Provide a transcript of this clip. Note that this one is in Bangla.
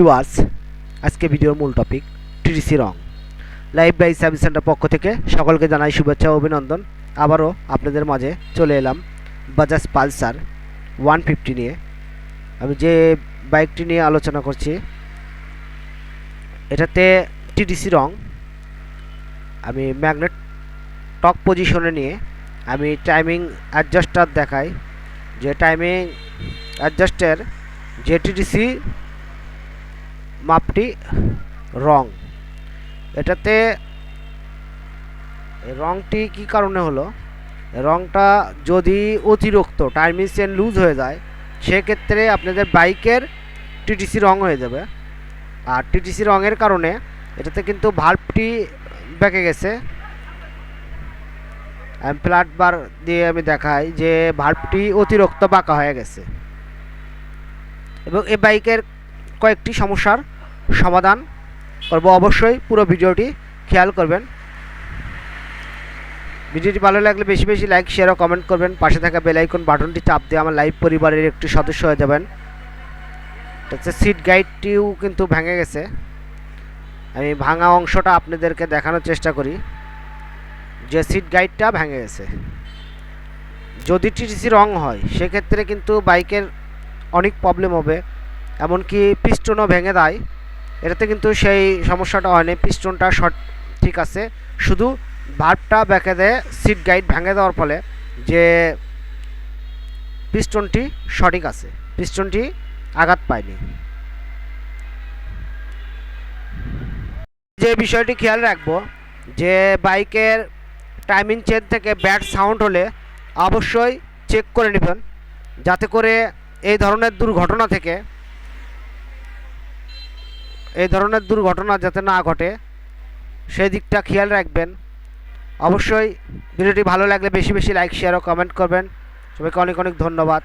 ভিউয়ার্স আজকে ভিডিওর মূল টপিক টিডিসি রং। লাইভ বাই সার্ভিস সেন্টার পক্ষ থেকে সকলকে জানাই শুভেচ্ছা ও অভিনন্দন। আবারও আপনাদের মাঝে চলে এলাম বাজাজ পালসার ওয়ান ফিফটি নিয়ে। আমি যে বাইকটি নিয়ে আলোচনা করছি, এটাতে টিডিসি রং, আমি ম্যাগনেট টক পজিশনে নিয়ে আমি টাইমিং অ্যাডজাস্টার দেখাই। যে টাইমিং অ্যাডজাস্টের যে টিডিসি মাপটি রং। এটাতে রংটি কি কারণে হলো? রংটা যদি অতিরিক্ত টাইমিং চেন লুজ হয়ে যায়, সেক্ষেত্রে আপনাদের বাইকের টিটিসি রং হয়ে যাবে। আর টিটিসি রঙের কারণে এটাতে কিন্তু ভাল্বটি বেঁকে গেছে। আমি ফ্ল্যাট বার দিয়ে আমি দেখাই যে ভাল্বটি অতিরিক্ত বাঁকা হয়ে গেছে। এবং এই বাইকের কয়েকটি সমস্যার সমাধান করব অবশ্যই। পুরো ভিডিওটি খেয়াল করবেন। ভিডিওটি ভালো লাগলে বেশি বেশি লাইক শেয়ার ও কমেন্ট করবেন। পাশে থাকা বেল আইকন বাটনটি চাপ দিয়ে আমার লাইভ পরিবারের একটি সদস্য হয়ে যাবেন। হচ্ছে সিট গাইডটিও কিন্তু ভেঙে গেছে। আমি ভাঙা অংশটা আপনাদেরকে দেখানোর চেষ্টা করি। যে সিট গাইডটা ভেঙে গেছে। যদি টিটিসি রং হয়, সেক্ষেত্রে কিন্তু বাইকের অনেক প্রবলেম হবে। এমনকি পিস্টনও ভেঙে দেয়। এটাতে কিন্তু সেই সমস্যাটা হয়নি পিস্টনটা শর্ট ঠিক আছে। শুধু ভার্বটা ব্যাকে দেয় সিট গাইড ভেঙে দেওয়ার ফলে যে পিস্টনটি সঠিক আছে পিস্টনটি আঘাত পায়নি। যে বিষয়টি খেয়াল রাখব, যে বাইকের টাইমিং চেন থেকে ব্যাড সাউন্ড হলে অবশ্যই চেক করে নেবেন, যাতে করে এই ধরনের দুর্ঘটনা থেকে এই ধরনের দুর্ঘটনা যাতে না ঘটে, সেই দিকটা খেয়াল রাখবেন। অবশ্যই ভিডিওটি ভালো লাগলে বেশি বেশি লাইক শেয়ার ও কমেন্ট করবেন। সবাইকে অনেক অনেক ধন্যবাদ।